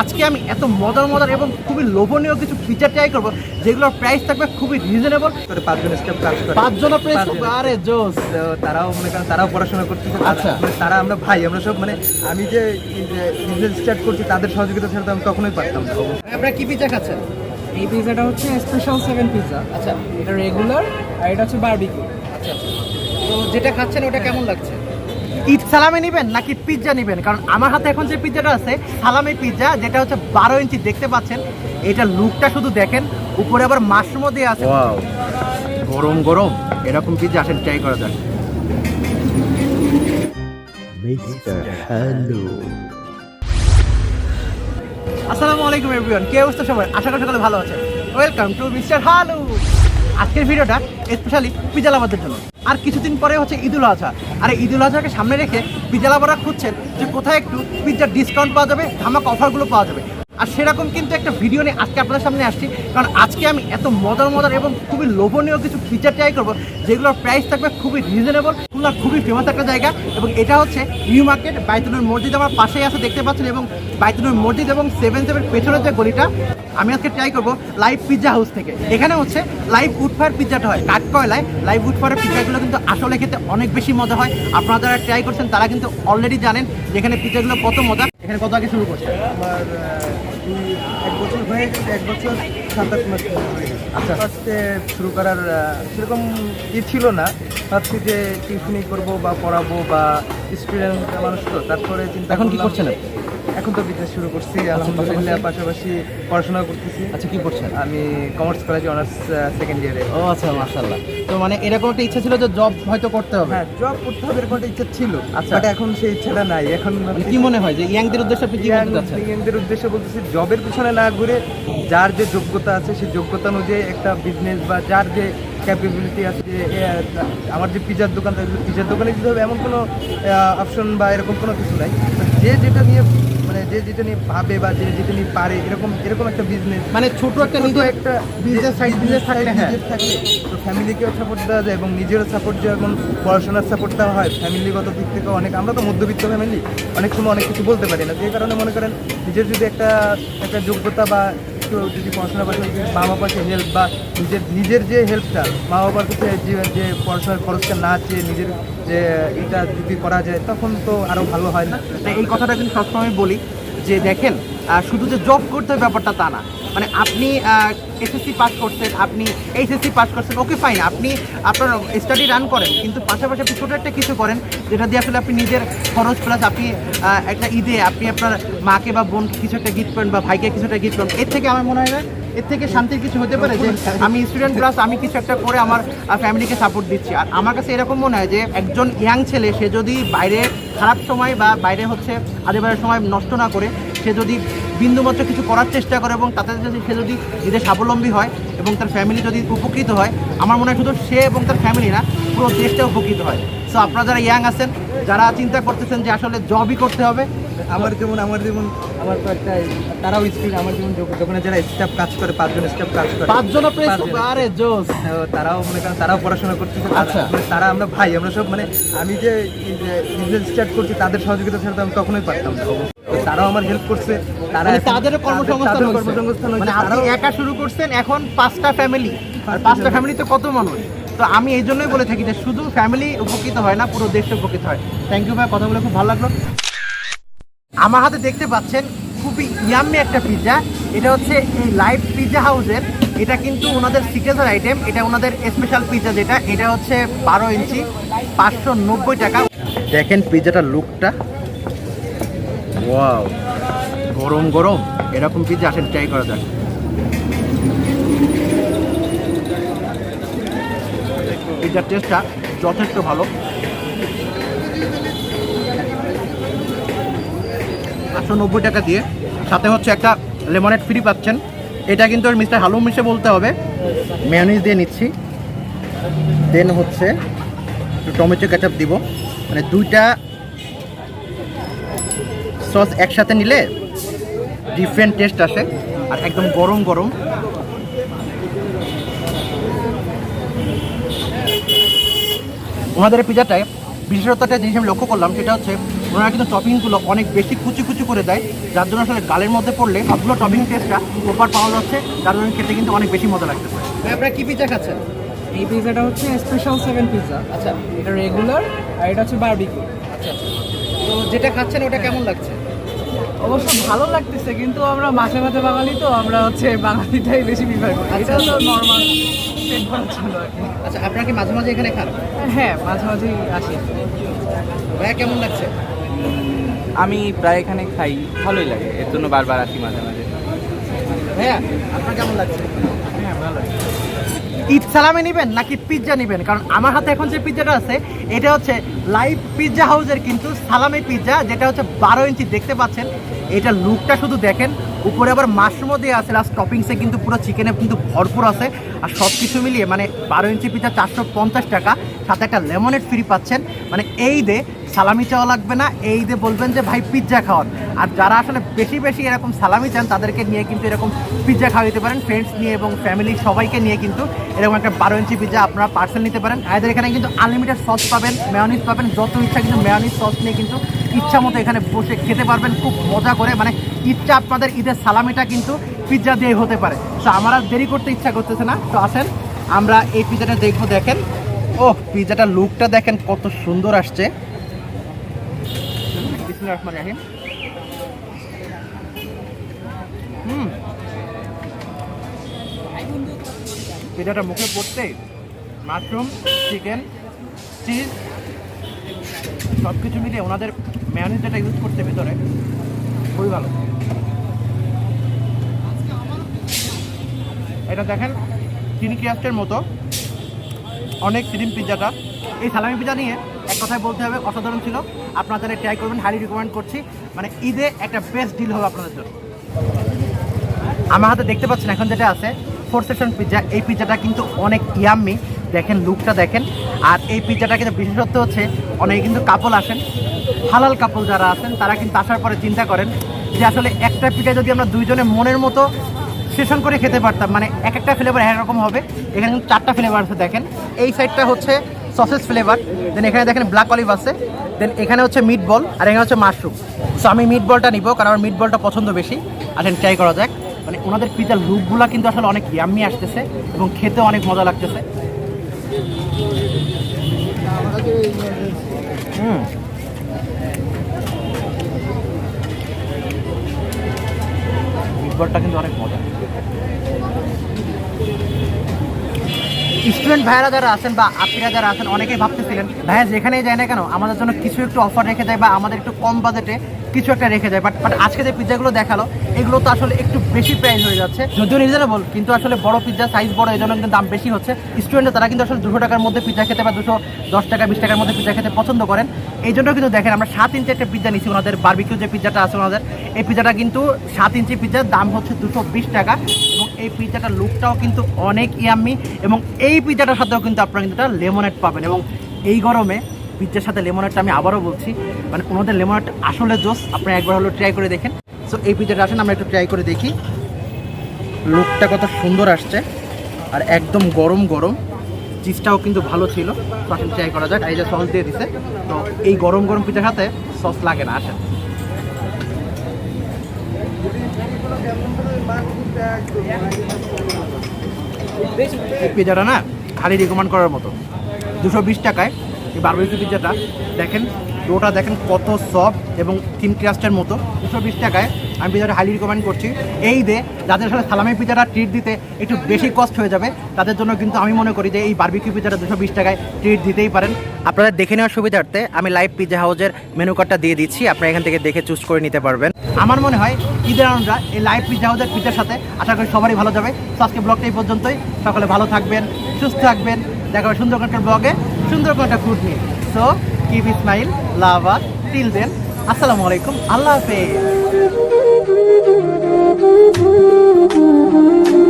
আজকে আমি এত মজার মজার এবং খুবই লোভনীয় কিছু ফিচার ট্রাই করব যেগুলোর প্রাইস থাকবে খুবই রিজনেবল পাঁচজন স্টাফ কাজ করে। পাঁচজন। প্রাইস আরে জোস। তারাও মনে করেন তারাও পড়াশোনা করতেছে তারা- আচ্ছা। মানে তারা আমরা ভাই আমরা সব মানে আমি যে বিজনেস স্টার্ট করছি তাদের সহযোগিতা ছাড়া তো আমি কখনোই পারতাম না। আপনারা কি পিজা খাচ্ছেন? এই পিৎজাটা হচ্ছে স্পেশাল সেভেন পিৎজা আচ্ছা। এটা রেগুলার আর এটা হচ্ছে বারবিকিউ আচ্ছা আচ্ছা। তো যেটা খাচ্ছেন ওটা কেমন লাগছে? ঈদ সালামে নেবেন নাকি পিৎজা নেবেন? কারণ আমার হাতে এখন যে পিৎজাটা আছে সালামি পিৎজা যেটা হচ্ছে বারো ইঞ্চি দেখতে পাচ্ছেন? এটা লুকটা শুধু দেখেন উপরে আবার মাশরুমও দিয়ে আছে। গরম গরম। এরকম পিৎজা আসেন ট্রাই করা যাক। আসসালামু আলাইকুম এভরিওয়ান কে অবস্থা সবাই? আশা করি সকালে ভালো আছে ওয়েলকাম টু মিস্টার হালু আজকের ভিডিওটা স্পেশালি পিজা লাভারদের জন্য। আর কিছুদিন পরে হচ্ছে ঈদুল আজহা। আর ঈদুল আজহাকে সামনে রেখে পিজা লাভাররা খুঁজছেন যে কোথায় একটু পিজার ডিসকাউন্ট পাওয়া যাবে, ধামাক অফারগুলো পাওয়া যাবে। আর সেরকম কিন্তু একটা ভিডিও নিয়ে আজকে আপনাদের সামনে আসছি, কারণ আজকে আমি এত মজার মজার এবং খুবই লোভনীয় কিছু ফিচার ট্রাই করব, যেগুলোর প্রাইস থাকবে খুবই রিজনেবল খুলনা খুবই ফেমাস একটা জায়গা, এবং এটা হচ্ছে নিউ মার্কেট বাইতুনুর মসজিদ আমার পাশেই আছে, দেখতে পাচ্ছেন, এবং বাইতুনুর মসজিদ এবং সেভেন সেভেন পেছনের যে গলিটা আমি আজকে ট্রাই করব লাইভ পিৎজা হাউস থেকে। এখানে হচ্ছে লাইভ উডফায়ার পিৎজাটা হয় কাঠ কয়লায়। লাইভ উডফায়ারের পিৎজাগুলো কিন্তু আসলে খেতে অনেক বেশি মজা হয়। আপনারা যারা ট্রাই করছেন তারা কিন্তু অলরেডি জানেন যে এখানে পিৎজাগুলো কত মজা। এখানে কত আগে শুরু করছে? আমার এক বছর হয়ে গেছে এক বছর সাত আট মাস আচ্ছা। ফার্স্টে শুরু করার সেরকম ই ছিল না। ভাবছি যে টিউশনি করব বা পড়াবো বা স্টুডেন্ট মানুষ তো তারপরে চিন্তা এখন কি করছেন আপনি? এখন তো বিজনেস শুরু করছি আলহামদুলিল্লাহ পাশাপাশি পড়াশোনা করতেছি। আচ্ছা কি করছেন আমি কমার্স কলেজে অনার্স সেকেন্ড ইয়ারে ও আচ্ছা মার্শাল্লাহ তো মানে এরকম একটা ইচ্ছা ছিল যে জব হয়তো করতে হবে। হ্যাঁ জব করতে হবে এরকম একটা ইচ্ছা ছিল আচ্ছা। বাট এখন সেই ইচ্ছাটা নাই। এখন মানে কি মনে হয় যে ইয়াংদের উদ্দেশ্যে আপনি কি বলতে চাচ্ছেন? ইয়াংদের উদ্দেশ্যে বলতেছি জবের পিছনে না ঘুরে যার যে যোগ্যতা আছে সেই যোগ্যতা অনুযায়ী একটা বিজনেস বা যার যে ক্যাপাবিলিটি আছে যে আমার যে পিজার দোকান পিজার দোকানে দিতে হবে এমন কোনো অপশন বা এরকম কোনো কিছু নাই। যে যেটা নিয়ে মানে যে যেটা নিয়ে ভাবে বা যে যেটা নিয়ে পারে এরকম এরকম একটা বিজনেস মানে ছোট একটা ছোট নিজে একটা business side business থাকলে, হ্যাঁ। থাকলে। তো ফ্যামিলিকেও সাপোর্ট দেওয়া যায় এবং নিজেরও সাপোর্ট যেমন পড়াশোনার সাপোর্ট দেওয়া হয় ফ্যামিলিগত দিক থেকে অনেক আমরা তো মধ্যবিত্ত ফ্যামিলি অনেক সময় অনেক কিছু বলতে পারি না। যে কারণে মনে করেন নিজের যদি একটা একটা যোগ্যতা বা যদি পড়াশোনার পাশাপাশি মা বাবার যে হেল্প বা নিজের নিজের যে হেল্পটা মা বাবার কাছে যে যে পড়াশোনার খরচটা না চেয়ে নিজের যে এটা যদি করা যায়, তখন তো আরও ভালো হয় না। তাই এই কথাটা কিন্তু সবসময় বলি যে দেখেন শুধু যে জব করতে ব্যাপারটা তা না। মানে আপনি এসএসসি পাস করছেন, আপনি এইচএসসি পাস করছেন ওকে ফাইন আপনি আপনার স্টাডি রান করেন, কিন্তু পাশাপাশি আপনি ছোটো একটা কিছু করেন, যেটা দিয়ে আসলে আপনি নিজের খরচ প্লাস আপনি একটা ঈদে আপনি আপনার মাকে বা বোনকে কিছু একটা গিফট করেন বা ভাইকে কিছু একটা গিফট করেন, এর থেকে আমার মনে হয় না এর থেকে শান্তির কিছু হতে পারে যে আমি স্টুডেন্ট প্লাস আমি কিছু একটা করে আমার ফ্যামিলিকে সাপোর্ট দিচ্ছি। আর আমার কাছে এরকম মনে হয় যে একজন ইয়াং ছেলে, সে যদি বাইরে খারাপ সময় বা বাইরে হচ্ছে আজেবারের সময় নষ্ট না করে, সে যদি বিন্দুমাত্র কিছু করার চেষ্টা করে এবং তাতে যদি সে যদি নিজে স্বাবলম্বী হয় এবং তার ফ্যামিলি যদি উপকৃত হয়, আমার মনে হয় শুধু সে এবং তার ফ্যামিলি না, পুরো দেশটা উপকৃত হয়। সো আপনারা যারা ইয়াং আছেন, যারা চিন্তা করতেছেন যে আসলে জবই করতে হবে, আমার যেমন আমার যেমন আমার তো একটা তারাও স্কিল আমার যেমন দোকানে যারা স্টাফ কাজ করে পাঁচজন স্টাফ কাজ করে। পাঁচজন। আরে জোস। তারাও মনে করেন তারাও পড়াশোনা করতেছে তারা- আচ্ছা। মানে তারা আমরা ভাই আমরা সব মানে আমি যে বিজনেস স্টার্ট করছি তাদের সহযোগিতা ছাড়া তো আমি কখনোই পারতাম না। তারাও আমার হেল্প করছে তারা মানে তাদেরও কর্মসংস্থান কর্মসংস্থান মানে আপনি একা শুরু করছেন এখন পাঁচটা ফ্যামিলি আর পাঁচটা। ফ্যামিলিতে কত মানুষ? তো আমি এই জন্যই বলে থাকি যে শুধু ফ্যামিলি উপকৃত হয় না পুরো দেশটা উপকৃত হয়। থ্যাংক ইউ ভাই কথা বলে খুব ভালো লাগল। আমার হাতে দেখতে পাচ্ছেন খুবই ইয়াম্মি একটা পিৎজা এটা হচ্ছে এই লাইভ পিৎজা হাউসের এটা কিন্তু ওনাদের সিগনেচার আইটেম এটা ওনাদের স্পেশাল পিৎজা যেটা। এটা হচ্ছে বারো ইঞ্চি, পাঁচশো নব্বই টাকা। দেখেন পিৎজাটার লুকটা ওয়াও গরম গরম। এরকম পিৎজা আসেন ট্রাই করা যাক। পিৎজার টেস্টটা যথেষ্ট ভালো। পাঁচশো নব্বই টাকা দিয়ে। সাথে হচ্ছে একটা লেমনেড ফ্রি পাচ্ছেন। এটা কিন্তু মিস্টার হালুম মিশে বলতে হবে। মেয়নিজ দিয়ে নিচ্ছি। দেন হচ্ছে টমেটো কেচাপ দিব। মানে দুইটা সস একসাথে নিলে ডিফারেন্ট টেস্ট আসে। আর একদম গরম গরম। ওনাদের পিজাটায় বিশেষত একটা জিনিস আমি লক্ষ্য করলাম, সেটা হচ্ছে ওনারা কিন্তু টপিংগুলো অনেক বেশি কুচি কুচি করে দেয় যার জন্য আসলে গালের মধ্যে পড়লে সবগুলো টপিং টেস্টটা প্রপার পাওয়া যাচ্ছে যার জন্য খেতে কিন্তু অনেক বেশি মজা লাগতেছে। আপনারা কি পিজা খাচ্ছেন? এই পিজাটা হচ্ছে স্পেশাল সেভেন পিজা আচ্ছা। এটা রেগুলার আর এটা হচ্ছে বারবিকিউ আচ্ছা তো যেটা খাচ্ছেন ওটা কেমন লাগছে? অবশ্য ভালো লাগতেছে কিন্তু আমরা মাঝে মাঝে বাঙালি তো আমরা হচ্ছে বাঙালিটাই বেশি প্রিফার করি। আচ্ছা। এটা তো নর্মাল পেট ভরা ছিল আচ্ছা আপনারা কি মাঝে মাঝে এখানে খান? হ্যাঁ মাঝে মাঝেই আসি। ভাইয়া কেমন লাগছে? আমি প্রায় এখানে খাই, ভালোই লাগে। এর জন্য বারবার আসি মাঝে মাঝে। ভাইয়া, আপনার কেমন লাগছে? হ্যাঁ ঈদ সালামে নেবেন নাকি পিৎজা নেবেন? কারণ আমার হাতে এখন যে পিৎজাটা আছে, এটা হচ্ছে লাইভ পিৎজা হাউসের কিন্তু সালামে পিৎজা, যেটা হচ্ছে বারো ইঞ্চি, দেখতে পাচ্ছেন? এটা লুকটা শুধু দেখেন। উপরে আবার মাশরুমও দিয়ে আছে। লাস্ট টপিংসে কিন্তু পুরো চিকেনে কিন্তু ভরপুর আছে। আর সব কিছু মিলিয়ে মানে বারো ইঞ্চি পিৎজা চারশো পঞ্চাশ টাকা। সাথে একটা লেমনেড ফ্রি পাচ্ছেন। মানে এই দে সালামি চাওয়া লাগবে না, এই যে বলবেন যে ভাই পিৎজা খাওয়ান। আর যারা আসলে বেশি বেশি এরকম সালামি চান, তাদেরকে নিয়ে কিন্তু এরকম পিৎজা খাওয়াইতে পারেন ফ্রেন্ডস নিয়ে এবং ফ্যামিলি সবাইকে নিয়ে কিন্তু এরকম একটা বারো ইঞ্চি পিৎজা আপনারা পার্সেল নিতে পারেন। আর এদের এখানে কিন্তু আনলিমিটেড সস পাবেন মেয়নিস পাবেন, যত ইচ্ছা কিন্তু মেয়নিস সস নিয়ে কিন্তু ইচ্ছা মতো এখানে বসে খেতে পারবেন, খুব মজা করে। মানে ইচ্ছা আপনাদের ঈদের সালামিটা কিন্তু পিৎজা দিয়ে হতে পারে। তো আমার আর দেরি করতে ইচ্ছা করতেছে না। তো আসেন, আমরা এই পিৎজাটা দেখব, দেখেন। ও পিৎজাটার লুকটা দেখেন, কত সুন্দর আসছে। রহমানির রহিম। হুম। পিজাটা মুখে পড়তে মাশরুম, চিকেন, চিজ সব কিছু মিলিয়ে ওনাদের ম্যানেজ যেটা ইউজ করতে ভিতরে, খুবই ভালো। এটা দেখেন, চিনি ক্রিয়াস্টের মতো। অনেক ক্রিম পিৎজাটা এই সালামি পিৎজা নিয়ে কথায় বলতে হবে, অসাধারণ ছিল। আপনারা তাহলে ট্রাই করবেন হাইলি রিকমেন্ড করছি। মানে ঈদে একটা বেস্ট ডিল হবে আপনাদের জন্য। আমার হাতে দেখতে পাচ্ছেন এখন যেটা আছে ফোর সেকশন পিৎজা এই পিৎজাটা কিন্তু অনেক ইয়াম্মি দেখেন লুকটা দেখেন। আর এই পিৎজাটা কিন্তু বিশেষত্ব হচ্ছে, অনেকে কিন্তু কাপল আসেন, হালাল কাপল যারা আছেন, তারা কিন্তু আসার পরে চিন্তা করেন যে আসলে একটা পিঠা যদি আমরা দুইজনে মনের মতো সেশন করে খেতে পারতাম মানে এক একটা ফ্লেভার একরকম হবে। এখানে কিন্তু চারটা ফ্লেভার আছে, দেখেন। এই সাইডটা হচ্ছে সসেস ফ্লেভার দেন এখানে দেখেন ব্ল্যাক অলিভ আছে দেন এখানে হচ্ছে মিট বল আর এখানে হচ্ছে মাশরুম সো আমি মিট বলটা নিব, কারণ আমার মিট বলটা পছন্দ বেশি। আসেন ট্রাই করা যাক। মানে ওনাদের পিজার লুকগুলো কিন্তু আসলে অনেক ইয়াম্মি আসতেছে এবং খেতে অনেক মজা লাগতেছে। হুম। মিটবলটা কিন্তু অনেক মজা। স্টুডেন্ট ভাইয়ারা যারা আছেন বা আত্মীয়রা যারা আছেন, অনেকেই ভাবতেছিলেন, ভাইয়া, যেখানেই যায় না কেন, আমাদের জন্য কিছু একটু অফার রেখে যায় বা আমাদের একটু কম বাজেটে কিছু একটা রেখে যায় বাট বাট আজকে যে পিৎজাগুলো দেখাল, এগুলো তো আসলে একটু বেশি প্রাইস হয়ে যাচ্ছে। যদিও রিজনেবল কিন্তু আসলে বড় পিৎজা সাইজ বড় এই জন্য কিন্তু দাম বেশি হচ্ছে। স্টুডেন্টরা তারা কিন্তু আসলে দুশো টাকার মধ্যে পিৎজা খেতে বা দুশো দশ টাকা, বিশ টাকার মধ্যে পিৎজা খেতে পছন্দ করেন। এই জন্য কিন্তু দেখেন, আমরা সাত ইঞ্চি একটা পিৎজা নিচ্ছি ওনাদের। বার্বিকিউ যে পিৎজাটা আছে ওনাদের, এই পিৎজাটা কিন্তু সাত ইঞ্চি পিৎজার দাম হচ্ছে দুশো বিশ টাকা। এই পিৎজাটার লুকটাও কিন্তু অনেক ইয়াম্মি এবং এই পিৎজাটার সাথেও কিন্তু আপনারা কিন্তু একটা লেমনেড পাবেন এবং এই গরমে পিৎজার সাথে লেমনেডটা আমি আবারও বলছি মানে ওনাদের লেমনেড আসলে জোস, আপনারা একবার হলো ট্রাই করে দেখেন। সো এই পিৎজাটা আসেন, আমরা একটু ট্রাই করে দেখি। লুকটা কত সুন্দর আসছে আর একদম গরম গরম। চিজটাও কিন্তু ভালো ছিল। আসলে ট্রাই করা যাক। এই যে সস দিয়ে দিছে। তো, এই গরম গরম পিঠার সাথে সস লাগে না, আসেন। এই পিজাটা না খালি রিকমেন্ড করার মতো। দুশো বিশ টাকায় এই বারবিকিউ পিজাটা দেখেন ডোটা দেখেন কত সফট এবং থিম ক্রাস্টের মতো। দুশো বিশ টাকায় আমি পিজাটা হাইলি রিকমেন্ড করছি। এই দে যাদের সাথে সালামি পিজাটা ট্রিট দিতে একটু বেশি কষ্ট হয়ে যাবে, তাদের জন্য কিন্তু আমি মনে করি যে এই বারবিকিউ পিজাটা দুশো বিশ টাকায় ট্রিট দিতেই পারেন। আপনারা দেখে নেওয়ার সুবিধার্থে আমি লাইভ পিজা হাউসের মেনু কার্ডটা দিয়ে দিচ্ছি, আপনারা এখান থেকে দেখে চুজ করে নিতে পারবেন। আমার মনে হয়, ঈদের আনন্দরা এই লাইভ পিজা হাউজের পিজার সাথে আশা করি সবারই ভালো যাবে। তো আজকে ব্লগটা এই পর্যন্তই। সকলে ভালো থাকবেন, সুস্থ থাকবেন। দেখা হবে সুন্দর একটা ব্লগে সুন্দর একটা ফুড নিয়ে সো কিপ ইসমাইল লাভা টিল দেন আসসালামু আলাইকুম, আল্লাহ হাফেজ। Thank you.